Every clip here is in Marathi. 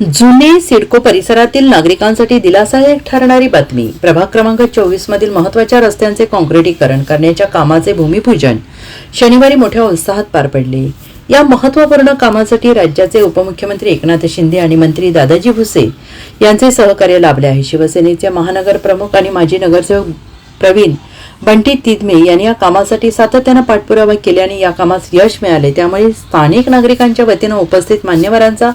जुने सिडको परिसरातील नागरिकांसाठी दिलासादायक ठरणारी बातमी. प्रभाग क्रमांक चोवीस मधील महत्त्वाच्या रस्त्यांचे काँक्रिटीकरण करण्याच्या कामाचे भूमिपूजन. शनिवारी मोठ्या उत्साहात पार पडले. या महत्त्वपूर्ण कामासाठी राज्याचे उपमुख्यमंत्री एकनाथ शिंदे आणि मंत्री दादाजी भुसे यांचे सहकार्य लाभले आहे. शिवसेनेचे महानगर प्रमुख आणि माजी नगरसेवक प्रवीण बंटी तिदमे यांनी या कामासाठी सातत्यानं पाठपुरावा केल्याने या कामास यश मिळाले. त्यामुळे स्थानिक नागरिकांच्या वतीनं उपस्थित मान्यवरांचा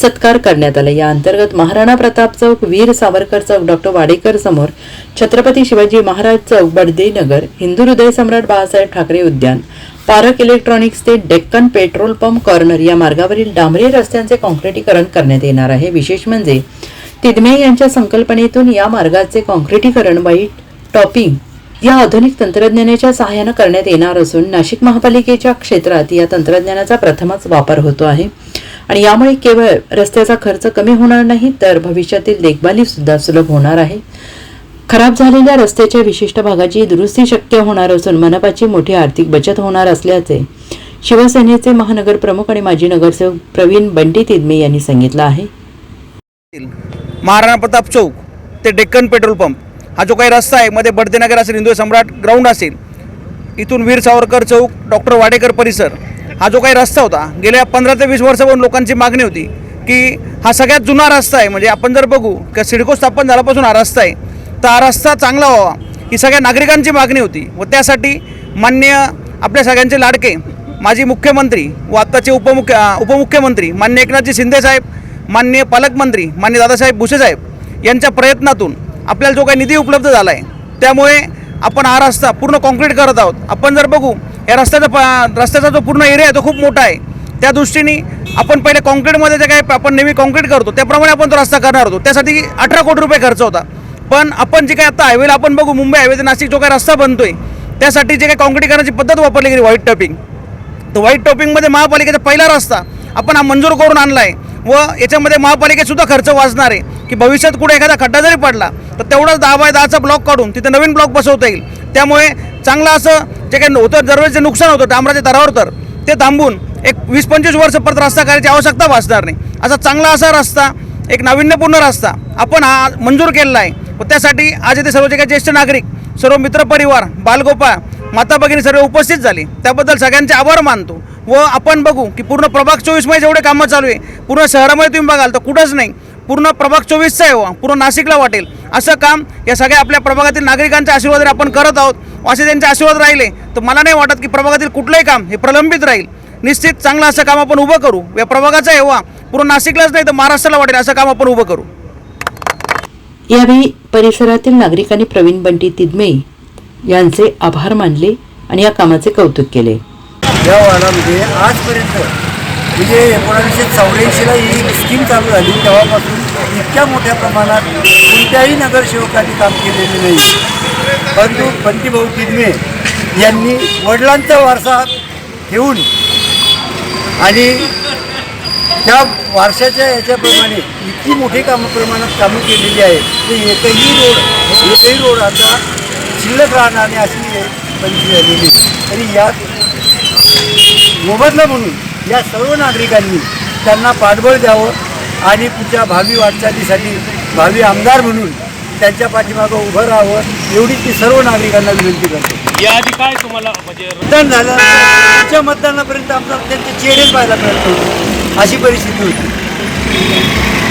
सत्कार करण्यात आला. या अंतर्गत महाराणा प्रताप चौक वीर सावरकर चौक डॉक्टर वाडेकर समोर छत्रपती शिवाजी महाराज चौक बडदे नगर हिंदू हृदय सम्राट बाळासाहेब ठाकरे उद्यान पारक इलेक्ट्रॉनिक्स ते डेक्कन पेट्रोल पंप कॉर्नर या मार्गावरील डांबरी रस्त्यांचे कॉन्क्रिटीकरण करण्यात येणार आहे. विशेष म्हणजे तिदमे यांच्या संकल्पनेतून या मार्गाचे कॉन्क्रिटीकरण वाईट टॉपिंग या आधुनिक तंत्रज्ञानाच्या सहाय्यानं करण्यात येणार असून नाशिक महापालिकेच्या क्षेत्रात या तंत्रज्ञानाचा प्रथमच वापर होतो आहे. आणि यामुळे केवळ रस्त्याचा खर्च कमी होणार नाही तर भविष्यातील देखभाली सुद्धा सुलभ होणार आहे. खराब झालेल्या रस्त्याच्या विशिष्ट भागाची दुरुस्ती शक्य होणार असून मनपाची मोठी आर्थिक बचत होणार असल्याचे शिवसेनेचे महानगर प्रमुख आणि माजी नगरसेवक प्रवीण बंटी तिदमे यांनी सांगितलं आहे. महाराणा प्रताप चौक ते डेक्कन पेट्रोल पंप. हा जो काही रस्ता आहे मध्ये बडदेनगर असेल हिंदू सम्राट ग्राउंड असेल इथून वीर सावरकर चौक डॉक्टर वाडेकर परिसर हा जो काही रस्ता होता गेल्या पंधरा ते वीस वर्षापासून लोकांची मागणी होती की हा सगळ्यात जुना रस्ता आहे. म्हणजे आपण जर बघू की सिडको स्थापन झाल्यापासून हा रस्ता आहे तर हा रस्ता चांगला व्हावा ही सगळ्या नागरिकांची मागणी होती. व त्यासाठी मान्य आपल्या सगळ्यांचे लाडके माजी मुख्यमंत्री व आत्ताचे उपमुख्य उपमुख्यमंत्री मान्य एकनाथजी शिंदेसाहेब माननीय पालकमंत्री मान्य दादासाहेब भुसेसाहेब यांच्या प्रयत्नातून आपल्याला जो काही निधी उपलब्ध झाला आहे त्यामुळे आपण हा रस्ता पूर्ण कॉन्क्रीट करत आहोत. आपण जर बघू या रस्त्याचा प रस्त्याचा जो पूर्ण एरिया आहे तो खूप मोठा आहे. त्या दृष्टीने आपण पहिले कॉन्क्रीटमध्ये जे काही आपण नेहमी कॉन्क्रीट करतो त्याप्रमाणे आपण तो रस्ता करणार होतो. त्यासाठी अठरा कोटी रुपये खर्च होता. पण आपण जे काही आता हायवेला आपण बघू मुंबई हायवे ते नाशिक जो काही रस्ता बनतोय त्यासाठी जे काही कॉन्क्रीटीकरणाची पद्धत वापरली गेली व्हाईट टॉपिंग तर व्हाईट टॉपिंगमध्ये महापालिकेचा पहिला रस्ता आपण हा मंजूर करून आणला आहे व याच्यामध्ये महापालिकेसुद्धा खर्च वाचणार आहे की भविष्यात कुठे एखादा खड्डा जरी पडला तर तेवढाच दहा बाय दहाचा ब्लॉक काढून तिथे नवीन ब्लॉक बसवता येईल. त्यामुळे चांगलं असं जे काही होतं दरवेळेचं नुकसान होतं डांबराच्या दरावर तर ते थांबून एक वीस पंचवीस वर्ष परत रस्ता करायची आवश्यकता भासणार नाही. असा चांगला असा रस्ता एक नाविन्यपूर्ण रस्ता आपण हा मंजूर केलेला आहे. व त्यासाठी आज येथे सर्व जे काही ज्येष्ठ नागरिक सर्व मित्रपरिवार बालगोपाळ माता भगिनी सर्व उपस्थित झाली. त्याबद्दल सगळ्यांचे आभार मानतो. व आपण बघू की पूर्ण प्रभाग चोवीसमध्ये जेवढे कामं चालू आहे. पूर्ण शहरामध्ये तुम्ही बघाल तर कुठंच नाही. पूर्ण प्रभाग चोवीसचं आहे व पूर्ण नाशिकला वाटेल. असं काम या सगळ्या आपल्या प्रभागातील नागरिकांच्या आशीर्वादाने आपण करत आहोत. असे त्यांचे आशीर्वाद राहिले तर मला नाही वाटत की प्रभागातील कुठलंही काम हे प्रलंबित राहील. निश्चित चांगलं असं काम आपण उभं करू. या प्रभागाचा हेवा पूर्ण नाशिकलाच नाही तर महाराष्ट्राला वाटेल असं काम आपण उभं करू. यावेळी परिसरातील नागरिकांनी प्रवीण बंटी तिदमे यांचे आभार मानले आणि या कामाचे कौतुक केले. या वार्डामध्ये आजपर्यंत म्हणजे एकोणावीसशे चौऱ्याऐंशीला ही स्कीम चालू झाली. तेव्हापासून इतक्या मोठ्या प्रमाणात कोणत्याही नगरसेवकांनी काम केलेले नाही. परंतु पंतीभाऊ तिदमे यांनी वडिलांचा वारसा घेऊन आणि त्या वारशाच्या याच्याप्रमाणे इतकी मोठी कामं प्रमाणात कामं केलेली आहे की एकही रोड एकही रोड आता शिल्लक राहणार नाही अशी पंची झालेली तरी यात मोबदला म्हणून या सर्व नागरिकांनी त्यांना पाठबळ द्यावं आणि पुढच्या भावी वाटचालीसाठी भावी आमदार म्हणून त्यांच्या पाठीमागं उभं राहावं एवढी ती सर्व नागरिकांना विनंती करतो. याआधी काय तुम्हाला म्हणजे मतदान झालं. पुढच्या मतदानापर्यंत आमचा त्यांचे चेहरेच पाहायला मिळत. अशी परिस्थिती होती.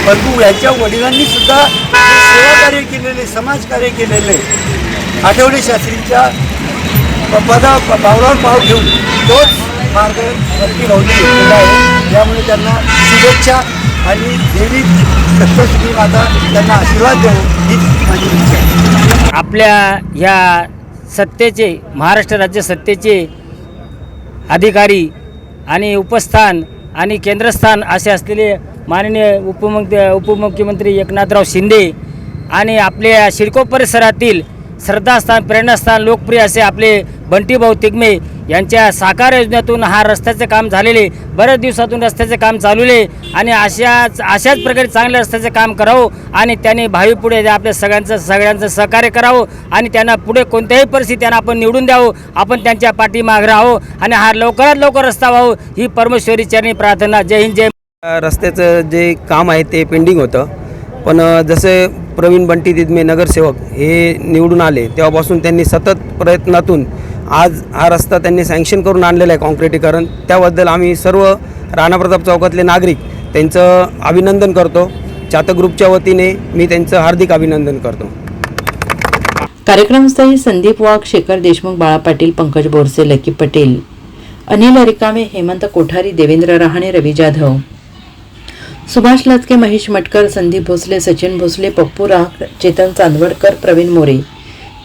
परंतु यांच्या वडिलांनी सुद्धा सेवाकार्य केलेले समाजकार्य केलेले आठवले शास्त्रींच्या पदा पावलावर पाव ठेवून तोच मार्ग वरती आहे. त्यामुळे त्यांना शुभेच्छा आणि देवी सप्तश्री माता त्यांना आशीर्वाद देऊ हीच माझी इच्छा आहे. आपल्या ह्या सत्तेचे महाराष्ट्र राज्य सत्तेचे अधिकारी आणि उपस्थान आणि केंद्रस्थान असे असलेले माननीय उपमुख्य उपमुख्यमंत्री एकनाथराव शिंदे आणि आपल्या शिडको परिसरातील श्रद्धास्थान प्रेरणास्थान लोकप्रिय असे आपले बंटीभाऊ तिगमे यांच्या साकार योजनेतून हा रस्त्याचं काम झालेले बऱ्याच दिवसातून रस्त्याचे काम चालवले आणि अशाच अशाच प्रकारे चांगल्या रस्त्याचं काम करावं आणि त्यांनी भावी पुढे आपल्या सगळ्यांचं सगळ्यांचं सहकार्य करावं आणि त्यांना पुढे कोणत्याही परिस्थिती त्यांना आपण निवडून द्यावं आपण त्यांच्या पाठीमाग राहावं आणि हा लवकरात लवकर रस्ता व्हावं ही परमेश्वरी चरणी प्रार्थना. जय हिंद जय रस्त्याचं जे काम आहे ते पेंडिंग होतं. पण जसे प्रवीण बंटी दिदमे नगरसेवक हे निवडून आले तेव्हापासून त्यांनी सतत प्रयत्नातून आज हा रस्ता त्यांनी सँक्शन करून आणलेला आहे काँक्रिटीकरण त्याबद्दल आम्ही सर्व राणाप्रताप चौकातले नागरिक त्यांचं अभिनंदन करतो. चातक ग्रुपच्या वतीने मी त्यांचं हार्दिक अभिनंदन करतो. कार्यक्रमस्थळी संदीप वाघ शेखर देशमुख बाळा पाटील पंकज बोरसे लकी पटेल अनिल अरिकामे हेमंत कोठारी देवेंद्र रहाणे रवी जाधव. सुभाष लतके महेश मटकर संदीप भोसले सचिन भोसले पप्पू राख चेतन चांदवडकर प्रवीण मोरे.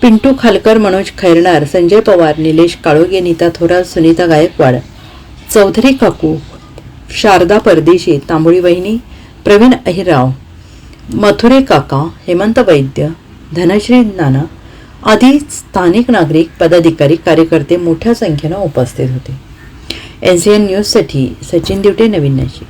पिंटू खालकर मनोज खैरनार संजय पवार निलेश काळोगे नीता थोरात सुनीता गायकवाड चौधरी काकू शारदा परदेशी तांबोळी वहिनी प्रवीण अहिराव मथुरे काका हेमंत वैद्य धनश्री नाना आदी स्थानिक नागरिक पदाधिकारी कार्यकर्ते मोठ्या संख्येनं उपस्थित होते. एन सी एन न्यूजसाठी सचिन दिवटे नवीन नाशिक.